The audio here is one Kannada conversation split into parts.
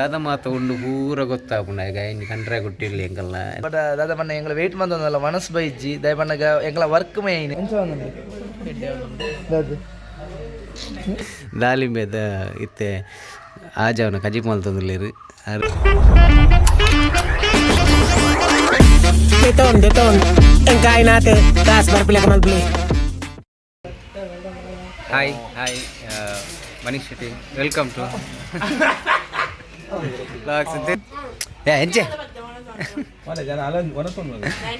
ಅದ ಮಾತ ಉಂಡು ಪೂರ ಗೊತ್ತಾಪುಂಡ ಈಗ ಇನ್ನು ಕಂಡ್ರೆ ಗುಟ್ಟಿರ್ಲಿ ಎಂಕಲ್ನ ಬಟ್ ದಾದ ಪಂಡ ಎಂಗ್ಲ ವೆಯ್ಟ್ ಮಂದೊಂದಲ್ಲ ಮನಸ್ ಬೈಜ್ಜಿ ದಯ ಪಂಡಗ ಎಂಗ್ಲ ವರ್ಕ್ ಮೇಯ್ನ್ ಎಂಚ ದಾಳಿಂಬೆದ ಇತ್ತೆ ಆಜಾವನ ಕಜಿ ಮಲ್ತೊಂದುಲ್ಲೇರು Deton, deton. Engkain natin. Taas, barpila ka mag-play. Hi hi Manish Shetty welcome to ಏ ಹೆಜ್ಜೆ.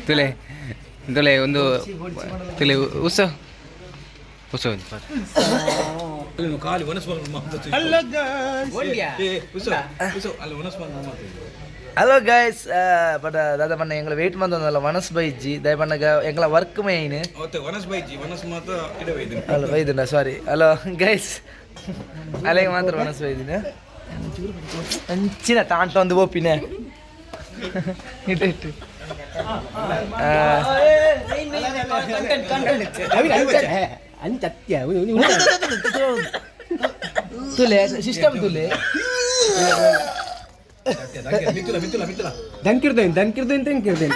ತುಲೆ ತುಲೆ ಒಂದು ತುಲೆ ಉಸ ಉಸ ಹಲೋ ಗೈಸ್ ಬಟ್ ದಾದ ಪಂಡ ಎಂಗ್ಲ ವೆಯ್ಟ್ ಮಂದೊಂದಲ್ಲ ಮನಸ್ ಬೈಜ್ಜಿ. ದಯ ಪಂಡಗ ಎಂಗ್ಲ ವರ್ಕ್ ಮೇಯ್ನ್ ಅವತ್ತೆ ವನಸ್ ಬೈಜಿ ವನಸ್ ಮಾತ್ರ ಇಡವೈದು ಅಲ್ಲ ಬೈದಿನ. ಸಾರಿ ಹಲೋ ಗೈಸ್ ಅಲ್ಲಿಗೆ ಮಾತ್ರ ಮನಸ್ ಬೈದಿನ ಅಂಚಿನ ತಾಂಟ ಒಂದು ಓಪಿನ ಇಟ್ಟು ಇಟ್ಟು ಆ, ತುಲೆ ಸಿಸ್ಟಮ್ ತುಲೆ ಮಿತ್ತುಲ ಮಿತ್ತುಲ ಮಿತ್ತುಲ Dangkirden,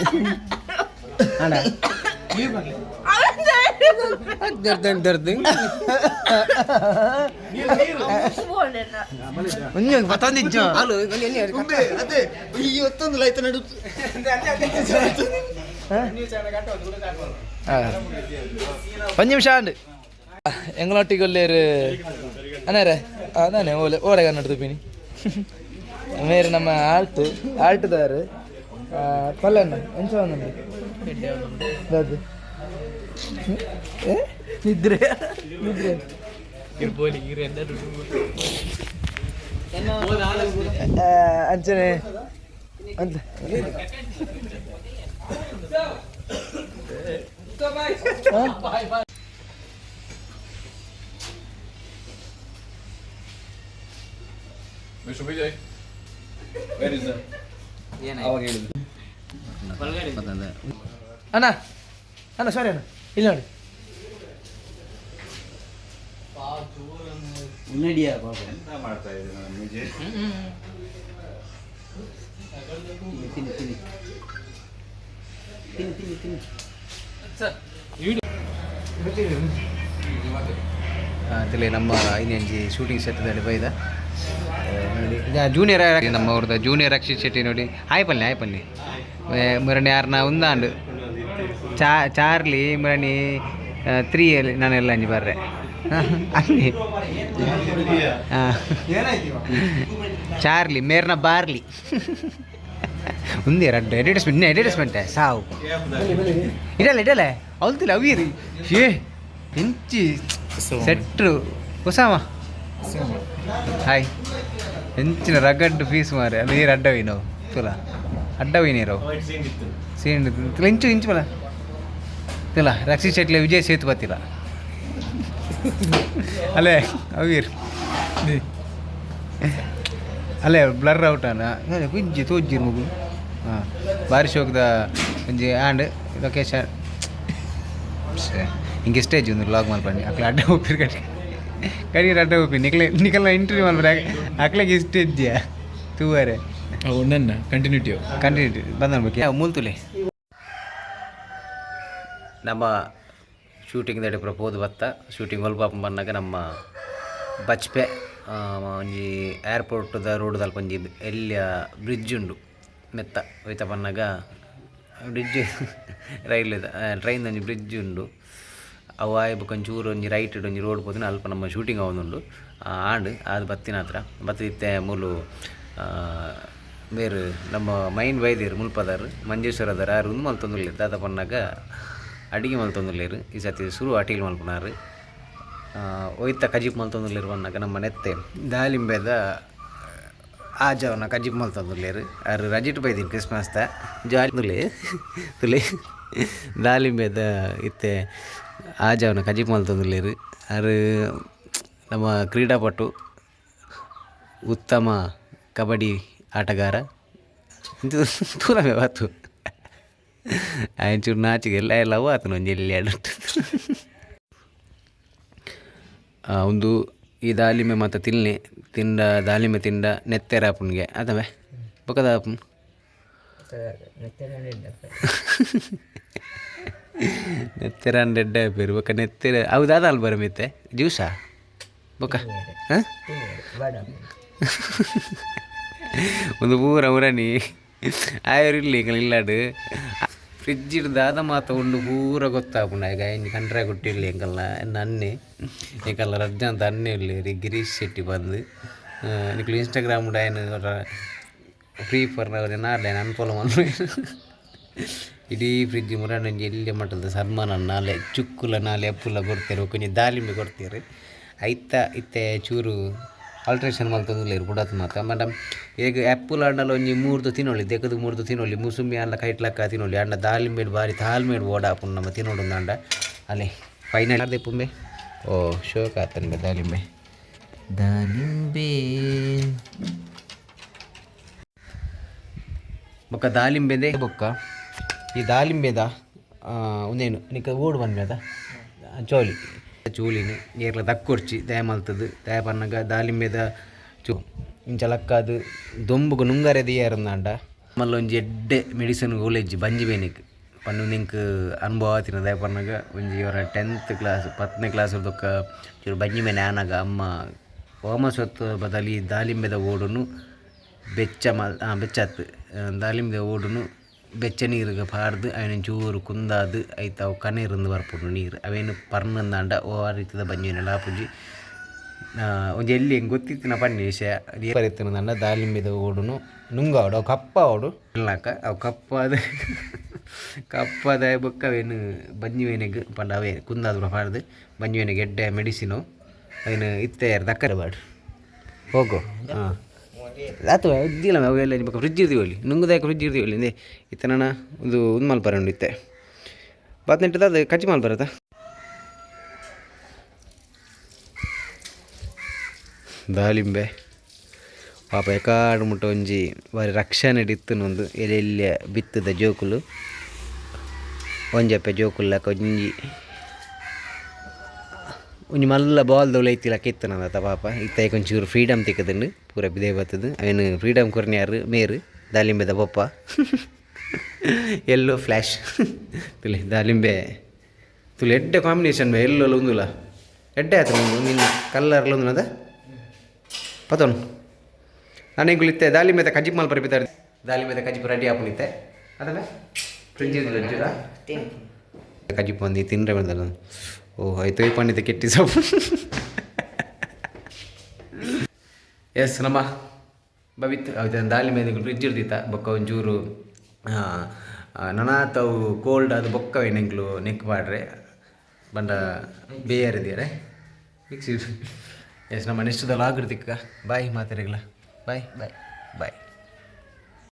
Dardang, dardang. ಒಂಜಿ ಪತ್ತೊಂದಿಜ್ಜ Halo, ini ini. ಅದೇ ಇವತ್ತೊಂದು ಲೈತ ನಡು ಒಂದು ನಿಮಿಷ ಅಂಡು ಎಂಗಳೊಟ್ಟಿಗೊಲ್ಲೇರು ಅನಾರೆ ಅದಾನೆ ಓಲೆ ಓಡೆ ಕನ್ನಡ ಪಿನಿ ಮೇರೆ ನಮ್ಮ ಆಲ್ಟ್ ಆಲ್ಟ್ದಾರು ಪಲ್ಲಣ್ಣ ಎಂಚ ಒಂದು? ಅದು ನಿದ್ರೆ ನಿದ್ರೆ ಆ, ಅಂಚನೆ ಅಂತ ಮಿಸ್ಟರ್ ವಿಜಯ್ ವೇರ್ ಇಸ್ ಅವಾಗ ಹೇಳಿದ್ದು ಅಣ್ಣ ಅಣ್ಣ ಸಾರಿ ಅಣ್ಣ. ಇಲ್ಲ ನೋಡಿ. ಮಾಡ್ತಾ ಇದ್ದೀನಿ ನಾನು ವಿಜಯ್ ತಿಳಿ ನಮ್ಮ ಇನ್ನೊಂಜಿ ಶೂಟಿಂಗ್ ಸೆಟ್ದಲ್ಲಿ ಬೈದ. ನೋಡಿ. ಜೂನಿಯರ್ ನಮ್ಮ ಅವ್ರದ್ದು ಜೂನಿಯರ್ ಅಕ್ಷಿತ್ ಶೆಟ್ಟಿ ನೋಡಿ. ಹಾಯ್ ಪಲ್ಲೆ ಹಾಯ್ ಪಲ್ಲೆ. ಮರಣಿ ಯಾರನ್ನ ಉಂದಾಂಡು ಚಾ ಚಾರ್ಲಿ ಮರಣಿ ತ್ರೀ ನಾನೆಲ್ಲ ಅಂಜಿ ಬರ್ರೆ ಅಲ್ಲಿ ಹಾಂ ಚಾರ್ಲಿ ಮೇರ್ನ ಬಾರ್ಲಿ ఉంది రెండు అడ్వర్టైజ్మెంట్ ఇన్ని అడ్వర్టైజ్మెంట్ సావు ఇడాలి ఇడాలి అవుతుంది అవి ఏ ఎంచి సెట్ ఉసామా హాయ్ ఎంచిన రగ్గడ్డు ఫీస్ మారే ನೀರು ಅಡ್ಡವಿ ನಾವು ತುಲ ಅಡ್ಡವಿ ನೀರು ಸೀನ್ ತುಲ ಇಂಚು ಇಂಚು ಬಲ ತುಲ ರಕ್ಷಿ ಶೆಟ್ಲೆ ವಿಜಯ್ ಸೇತುಪತಿಲ ಅಲ್ಲೇ ಅವೀರ್ ಅಲ್ಲೇ ಬ್ಲರ್ ಔಟ್ ಅನ್ನ ಕುಂಜಿ ತೋಜ್ಜಿರ್ ಮಗು. ಹಾಂ ಬಾರಿ ಶೋಕದ ಒಂಜಿ ಆ್ಯಂಡ್ ಲೊಕೇಶನ್ ಹಿಂಗೆ ಸ್ಟೇಜ್ ಒಂದು ಲಾಗ್ ಮಾಡ್ಬಂಡಿ ಅಕ್ಲೆ ಅಡ್ಡ ಹೋಗ್ತೀರಿ ಕಡೆ. ಕರಿ ಅಡ್ಡ ಹೋಗಿ ನಿಕ್ಲೆ ನಿಕಲ್ನ ಇಂಟರ್ವ್ಯೂ ಮಾಡ್ಬಿಡ. ಅಕ್ಲೆಗೆ ಸ್ಟೇಜ್ ತೂವರೆ. ಒಂದನ್ನ ಕಂಟಿನ್ಯೂಟಿ ಕಂಟಿನ್ಯೂ ಯಾವ ಮೂಲ್ತುಲೆ ನಮ್ಮ ಶೂಟಿಂಗ್ ದಡೆ ಪ್ರಪೋದ್ ಬತ್ತ ಶೂಟಿಂಗ್ ಒಲ್ಪಾಪ ಬಂದಾಗ ನಮ್ಮ ಬಚ್ಪೆ ಒಂಜಿ ಏರ್ಪೋರ್ಟ್ದ ರೋಡ್ ದಲ್ಪ ಒಂಜಿ ಬ್ರಿಡ್ಜ್ ಉಂಡು. ಮೆತ್ತ ಒಯ್ತ ಬಂದಾಗ ಬ್ರಿಡ್ಜ್ ರೈಲ್ದ ಟ್ರೈನ್ ಒಂಜಿ ಬ್ರಿಡ್ಜ್ ಉಂಡು. ಅವು ಆಯ್ ಒಂಚೂರು ಒಂಜಿ ರೈಟ್ ಒಂಜಿ ರೋಡ್ ಪೋದಿನ ಅಲ್ಪ ನಮ್ಮ ಶೂಟಿಂಗ್ ಅವನುಂಡು ಆಂಡ್ ಅದು ಬತ್ತಿನ ಹತ್ರ ಬತ್ತಿತ್ತೆ ಮೂಲು ಬೇರು ನಮ್ಮ ಮೈನ್ ವೈದ್ಯರು, ಮುಲ್ಪದಾರು, ಮಂಜೇಶ್ವರದಾರ, ಆರು ಒಂದು ಮಲ್ತೊಂದುಲ್ಲೇರು ದಾದ ಪನ್ನಾಗ ಅಡಿಗೆ ಮಲ್ತೊಂದುಲ್ಲೇರು. ಈ ಸತಿ ಶುರು ಅಟಿಲ್ ಮಲ್ಪುನಾರು. ಒಯ್ತ ಕಜಿಪ್ ಮಲ್ತೊಂದುಲ್ಲೇರು ಪನ್ನಾಗ ನಮ್ಮ ನೆತ್ತೆ ದಾಳಿಂಬೆದ ಆಜವನ ಕಜಿಪ್ ಮಲ್ತೊಂದುಲ್ಲೇರು. ಆರು ರಜಿಟ್ ಬೈದೀನಿ ತ ಜಾಲಿ ತುಲೆ ತುಲೆ ದಾಳಿಂಬೆದ ಇತ್ತೆ ಆಜವನ ಕಜಿಪ್ ಮಲ್ತೊಂದುಲ್ಲೇರು. ಆರು ನಮ್ಮ ಕ್ರೀಡಾಪಟು ಉತ್ತಮ ಕಬಡ್ಡಿ ಆಟಗಾರ. ತೂರಮೆ ಬಾತು ಆಯ್ಚೂರು ನಾಚಿಗೆ ಎಲ್ಲ ಆತನು ಒಂಜಿ ಎಲ್ಲಿ ಆ, ಒಂದು ಈ ದಾಲಿಮೆ ಮತ್ತು ತಿನ್ನೆ ತಿಂಡ ದಾಲಿಮೆ ತಿಂಡ ನೆತ್ತೆರ ಆಪುನ್ಗೆ ಅದವೆ ಬೊಕದ ಆಪುನ್ ನೆತ್ತೆರ ಅಂಡೆಡ್ಡ ಪೇರು ಬೊಕ ನೆತ್ತೆರ ಅವು ದಾದ ಅಲ್ಲಿ ಬರ ಮಿತ್ತೆ ಜ್ಯೂಸಾ? ಬೊಕ್ಕ ಹಾಂ? ಒಂದು ಪೂರ ಉರಣಿ ಆಯರಿಲ್ಲ ಈಗ ಇಲ್ಲಾಡು. ಫ್ರಿಜ್ ಹಿಡ್ದಾದ ಮಾತ ಉಂಡು, ಪೂರ ಗೊತ್ತಾಪುಂಡು ಆಗ ಇನ್ನು ಕಂಡ್ರೆ ಕೊಟ್ಟಿರ್ಲಿ ಎಂಕಲ್ಲ ನನ್ನೆ ಎಂಕಲ್ಲ ರಜ್ಜ ಅಂತ ಅನ್ನೆ ಇರ್ಲಿ ಗಿರೀಶ್ ಶೆಟ್ಟಿ ಬಂದು. ನಿಕ್ಲು ಇನ್ಸ್ಟಾಗ್ರಾಮ್ ಡಾಯ್ನ ಫ್ರೀ ಫರ್ನವ್ರೆ ನಾಳೆ ನಾನು ಫಾಲೋ ಮಾಡಿ ಇಡೀ ಫ್ರಿಜ್ ಮುರಾಣಿ ಎಲ್ಲಿ ಮಟ್ಟದ ಸನ್ಮಾನ, ನಾಲೆ ಚುಕ್ಕುಲ, ನಾಲೆ ಅಪ್ಪುಲ ಕೊಡ್ತಾರೆ ಕೊಂಚ ದಾಳಿಂಬೆ ಕೊಡ್ತಾರೆ ಐತ, ಇತ್ತೆ ಚೂರು ಆಲ್ಟ್ರೇಷನ್ ಮಾಡ್ತದಲ್ಲ ಇರು ಬುಡತ್ ಮಾತ ಮೇಡಮ್ ಈಗ ಆ್ಯಪಲ್ ಹಣ್ಣಲ್ಲಿ ಒಂಜಿ ಮೂರ್ದು ತಿನ್ನೊಳ್ಳಿ ತೆಗೆದು ಮೂರ್ದು ತಿನ್ನೊಳ್ಳಿ ಮುಸುಂಬಿ ಅಲ್ಲ ಕೈಟ್ಲಕ್ಕ ತಿನ್ನೊಳ್ಳಿ ಅಣ್ಣ ದಾಳಿಂಬೆ ಬಾರಿ ತಾಳ್ಮೇಡು ಓಡಾಪುನ್ ನಮ್ಮ ತಿನ್ನೋಡು ಅಂಡ ಅಲ್ಲೇ ಫೈನಲ್ ಅದೇ ಪುಂಬೆ? ಓ ಶೋಕ ಆತನ್ಬೆ ದಾಲಿಂಬೆ. ದಾಳಿಂಬೆ ಬೊಕ್ಕ ದಾಳಿಂಬೆದೆ ಬೊಕ್ಕ? ಈ ದಾಳಿಂಬೆದ ಒಂದೇನು ನಿಕ್ಕ ಓಡು ಬಂದ್ಮೇದ ಚೋಲಿ. ಚೂಲಿನಿ ಏರ್ಲ തക്കുറച്ച് തേമലത്തത് തേ പറഞ്ഞ ಪನ್ನಗ ചൂ ಇಂಚಲಕ್ಕದು ದೊಂಬುಗು ನುಂಗರೆ ದಿಯಾರಂದಾಂಡ ಮಲ್ಲ ಒಂಜಿ ಎಡ್ಡೆ ಮೆಡಿಸಿನ್ ಕಾಲೇಜ್ ಬಂಜಿ ಬೇನಿಕ್ ಪಂಡು ನಿಂಕ್ ಅನುಭವ ದಯ ಪನ್ನಗ ಒಂಜಿ ಇವರ ಟೆಂತ್ ಕ್ಲಾಸ್ ಪತ್ತನೇ ಕ್ಲಾಸ್ ದೊಕ್ಕ ಚೂರು ಬಂಜಿ ಮೇಲೆ ಆನಾಗ ಅಮ್ಮ ಓಮಸೊತ್ತು ಬದಲಿ ದಾಳಿಂಬೆದ ಓಡುನು ಬೆಚ್ಚ ಮಲ್ ಹಾಂ ಬೆಚ್ಚತ್ತು ದಾಳಿಂಬೆ ಓಡುನು ಬೆಚ್ಚ ನೀರಿಗೆ ಪಾಡ್ದು ಅವನ ಚೂರು ಕುಂದಾದು ಐತ ಅವು ಕಣ್ಣೀರಿಂದ ಬರ್ಪುಂಡು ನೀರು. ಅವೇನು ಪರ್ನಂದಾಂಡ ಆ ರೀತಿದ ಬಂಜಿನ ಲಾಪುಜಿ ಒಂಜಿ ಎಲ್ಲಿ ಹೆಂಗೆ ಗೊತ್ತಿತ್ತಿನ ಪನ್ನಿ ವಿಷಯ ಬರೀತಿನದಂಡ ದಾಳಿಂಬಿದ ಓಡುನು ನುಂಗಾವಡು ಅವು ಕಪ್ಪ ಅವಡು ಇಲ್ಲಾಕ ಅವು ಕಪ್ಪಾದ ಕಪ್ಪಾದ ಬೊಕ್ಕ ಅವೇನು ಬಂಜಿವೇನೆಗೆ ಪಂಡ ಅವೇ ಕುಂದಾದ ಪಾಡ್ದು ಬಂಜಿವೇನೆಗೆ ಎಡ್ಡೆ ಮೆಡಿಸಿನು ಅವೇನು ಇತ್ತೆ ದಕ್ಕರೆ ಬಾಡು ಹೋಗು. ಹಾಂ. ಅಥವಾ ಇದ್ದಿಲ್ಲ ಅವೆಲ್ಲ ನಿಮಗೆ ಫ್ರಿಜ್ ಇರ್ತೀವಲ್ಲಿ. ನುಂಗುದಾಯಕ ಫ್ರಿಜ್ ಇರ್ತೀವಲ್ಲಿ ಇಂದೆ ಇತ್ತನ ಒಂದು ಒಂದು ಮಾಲ್ ಬರೋಣ ಇತ್ತೆ ಅದು ಕಚ್ಚಿ ಮಾಲ್ ಬರತ್ತಾ ದಾಳಿಂಬೆ ಪಾಪ ಎಕಾಡು ಮುಟ್ಟ ಒಂಜಿ ಬಾರಿ ರಕ್ಷಣೆ ಇತ್ತನೊಂದು ಎಲ್ಲಿಯ ಬಿತ್ತದ ಜೋಕುಲು. ಒಂಜಪ್ಪೆ ಜೋಕುಲ್ಲ ಕೊಂಜಿ ಒಂಜಿ ಮಲ್ಲ ಬಾಲ್ ದೊಲೈತಿಲಕ ಇತ್ತನದ ಪಾಪ. ಇತ್ತ ಕೊಂಚೂರು ಫ್ರೀಡಮ್ ತಿಕ್ಕದಂಡು ಪೂರ ಬಿದೇ ಬರ್ತದೆ. ಅವೇನು ಫ್ರೀಡಮ್ ಕೊರ್ನ್ಯಾರು ಮೇರು. ದಾಳಿಂಬೆದ ಪಪ್ಪ. ಎಲ್ಲೋ ಫ್ಲ್ಯಾಶ್ ತುಲೆ, ದಾಲಿಂಬೆ. ತುಲೆ, ಎಡ್ಡೆ ಕಾಂಬಿನೇಷನ್ ಬೇ, ಎಲ್ಲೋ ಒಂದುಲ ಎಡ್ಡೆ ಆಯ್ತು ನಿನ್ನ ಕಲ್ಲರ್ಲ ಒಂದು ಪತೋನು. ನಾನು ಹಿಂಗೆ ಇತ್ತೆ ದಾಳಿಂಬೆದ ಕಜ್ಜಿ ಮಾಲ್ ಪರಿಪಿತಾರೆ. ದಾಳಿಂಬೆದ ಕಜ್ಜಿ ರೆಡಿ ಆಪುನಿತ್ತೆ ಅದಲ್ಲ ಫ್ರಿಜ್ ಇದ್ದಿಲ್ಲ ಕಜ್ಜಿ ಪಂದಿ ತಿಂದ್ರೆ ಬಂದಲ್ಲ ಓ ಆಯ್ತು, ಈ ಪಂಡಿತ ಕೆಟ್ಟಿ ಸೊಪ್ಪು ಎಸ್, ನಮ್ಮ ಬವಿತ್ ದಾಲಿ ಮೇಲೆ ಫ್ರಿಜ್ ಬೊಕ್ಕ ಒಂಚೂರು ನನಾತವು ಕೋಲ್ಡ್ ಅದು ಬೊಕ್ಕವೆ ನೆಂಗ್ಲು ನೆಕ್ ಮಾಡ್ರೆ ಬಂಡ ಬೇಯರಿದ್ಯಾರೆ ಮಿಕ್ಸಿ ಎಸ್, ನಮ್ಮ ನೆಕ್ಸ್ಟ್ ಲಾಗ್ ಇರ್ತಿಕ್ಕ. ಬಾಯ್ ಮಾತಾಡಿಗಳ ಬಾಯ್ ಬಾಯ್ ಬಾಯ್